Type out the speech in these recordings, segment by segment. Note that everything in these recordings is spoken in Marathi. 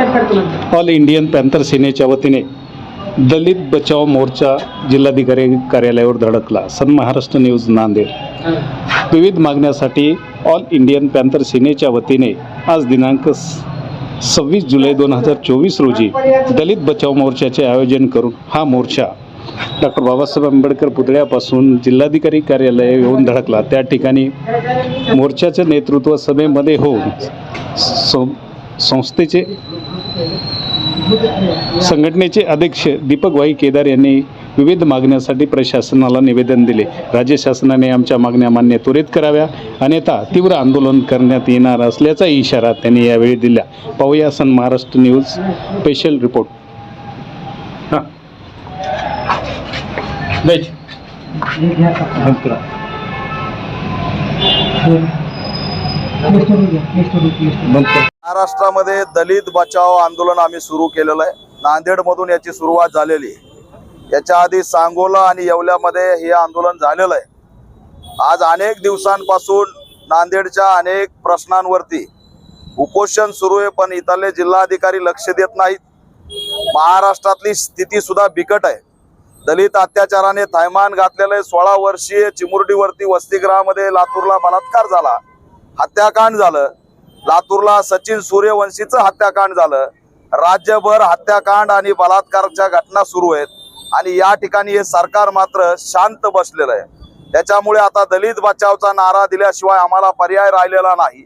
ऑल इंडियन पॅन्थर सेनेच्या वतीने दलित बचाव मोर्चा जिल्हाधिकारी कार्यालयावर धडकला. Sun Maharashtra news Nanded. विविध मागण्यासाठी ऑल इंडियन पॅन्थर सेनेच्या वतीने आज दिनांक सव्वीस जुलै दोन हजार चोवीस रोजी दलित बचाव मोर्चाचे आयोजन करून हा मोर्चा डॉक्टर बाबासाहेब आंबेडकर पुतळ्यापासून जिल्हाधिकारी कार्यालय येऊन धडकला. त्या ठिकाणी मोर्चाचं नेतृत्व सभेमध्ये होऊन सो संस्थेचे संघटनेचे अध्यक्ष दीपक भाई केदार यांनी विविध मागण्यासाठी प्रशासनाला निवेदन दिले. राज्य शासनाने आमच्या मागण्या मान्य त्वरित कराव्या. अन्यथा तीव्र आंदोलन करण्यात येणार असल्याचा इशारा त्यांनी यावेळी दिला. पाहूया Sun Maharashtra news special report हां. महाराष्ट्रामध्ये दलित बचाव आंदोलन आम्ही सुरू केलेलं आहे. नांदेडमधून याची सुरुवात झालेली आहे. याच्या आधी सांगोला आणि येवल्यामध्ये हे आंदोलन झालेलं आहे. आज अनेक दिवसांपासून नांदेडच्या अनेक प्रश्नांवरती उपोषण सुरू आहे पण इथले जिल्हाधिकारी लक्ष देत नाहीत. महाराष्ट्रातली स्थिती सुद्धा बिकट आहे. दलित अत्याचाराने थैमान घातलेले सोळा वर्षीय चिमुरडीवरती वसतिगृहामध्ये लातूरला बलात्कार झाला. हत्याकांड झालं. लातूरला सचिन सूर्यवंशीचं हत्याकांड झालं. राज्यभर हत्याकांड आणि बलात्काराच्या घटना सुरू आहेत आणि या ठिकाणी हे सरकार मात्र शांत बसलेलं आहे. त्याच्यामुळे आता दलित बचावचा नारा दिल्याशिवाय आम्हाला पर्याय राहिलेला नाही.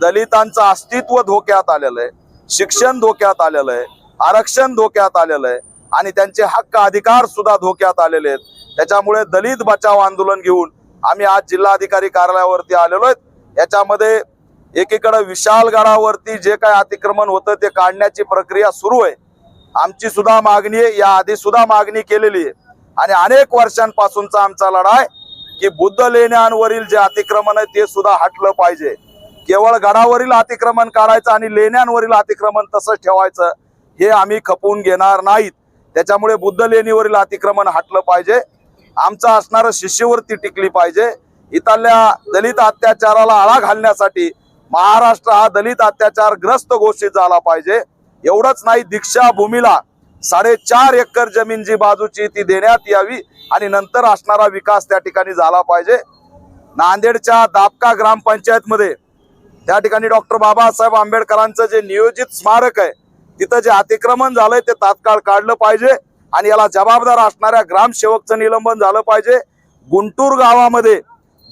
दलितांचं अस्तित्व धोक्यात आलेलं आहे. शिक्षण धोक्यात आलेलं आहे. आरक्षण धोक्यात आलेलं आहे. आणि त्यांचे हक्क अधिकार सुद्धा धोक्यात आलेले आहेत. त्याच्यामुळे दलित बचाव आंदोलन घेऊन आम्ही आज जिल्हाधिकारी कार्यालयावरती आलेलो आहेत. याच्यामध्ये एकीकडे विशालगडावरती जे काय अतिक्रमण होतं ते काढण्याची प्रक्रिया सुरू आहे. आमची सुद्धा मागणी आहे या आधी सुद्धा मागणी केलेली आहे. आणि अनेक वर्षांपासूनचा आमचा लढा आहे की बुद्ध लेण्यांवरील जे अतिक्रमण आहे ते सुद्धा हटलं पाहिजे. केवळ गडावरील अतिक्रमण काढायचं आणि लेण्यांवरील अतिक्रमण तसंच ठेवायचं हे आम्ही खपवून घेणार नाहीत. त्याच्यामुळे बुद्ध लेणीवरील अतिक्रमण हटलं पाहिजे. आमचं असणारं शिष्यवृत्ती टिकली पाहिजे. इथल्या दलित अत्याचाराला आळा घालण्यासाठी महाराष्ट्र हा दलित अत्याचार ग्रस्त घोषित झाला पाहिजे. एवढंच नाही दीक्षा भूमीला साडेचार एकर जमीन जी बाजूची ती देण्यात यावी आणि नंतर असणारा विकास त्या ठिकाणी झाला पाहिजे. नांदेडच्या दापका ग्रामपंचायतमध्ये त्या ठिकाणी डॉक्टर बाबासाहेब आंबेडकरांचं जे नियोजित स्मारक आहे तिथं जे अतिक्रमण झालंय ते तात्काळ काढलं पाहिजे आणि याला जबाबदार असणाऱ्या ग्रामसेवकचं निलंबन झालं पाहिजे. गुंटूर गावामध्ये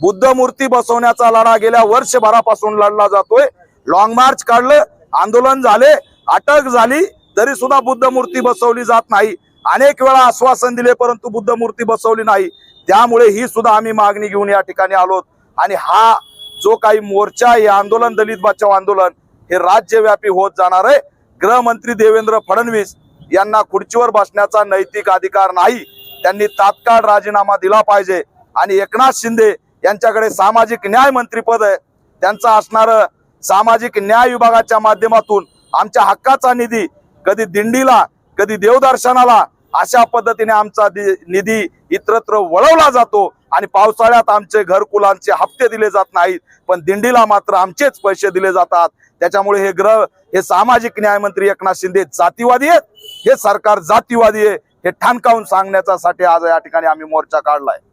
बुद्ध मूर्ती बसवण्याचा लढा गेल्या वर्षभरापासून लढला जातोय. लॉंग मार्च काढलं आंदोलन झाले अटक झाली तरी सुद्धा बुद्ध मूर्ती बसवली जात नाही. अनेक वेळा आश्वासन दिले परंतु बुद्ध मूर्ती बसवली नाही. त्यामुळे ही सुद्धा आम्ही मागणी घेऊन या ठिकाणी आलोत आणि हा जो काही मोर्चा हे आंदोलन दलित बचाव आंदोलन हे राज्यव्यापी होत जाणार आहे. गृहमंत्री देवेंद्र फडणवीस यांना खुर्चीवर बसण्याचा नैतिक अधिकार नाही. त्यांनी तात्काळ राजीनामा दिला पाहिजे. आणि एकनाथ शिंदे यांच्याकडे सामाजिक न्याय मंत्रीपद आहे. त्यांचं असणारं सामाजिक न्याय विभागाच्या माध्यमातून आमच्या हक्काचा निधी कधी दिंडीला कधी देवदर्शनाला अशा पद्धतीने आमचा दि- निधी इतरत्र वळवला जातो आणि पावसाळ्यात आमचे घरकुलांचे हप्ते दिले जात नाहीत पण दिंडीला मात्र आमचेच पैसे दिले जातात. त्याच्यामुळे हे ग्रह हे सामाजिक न्यायमंत्री एकनाथ शिंदे जातीवादी आहेत. हे सरकार जातीवादी आहे. हे ठाणकावून सांगण्यासाठी आज या ठिकाणी आम्ही मोर्चा काढलाय.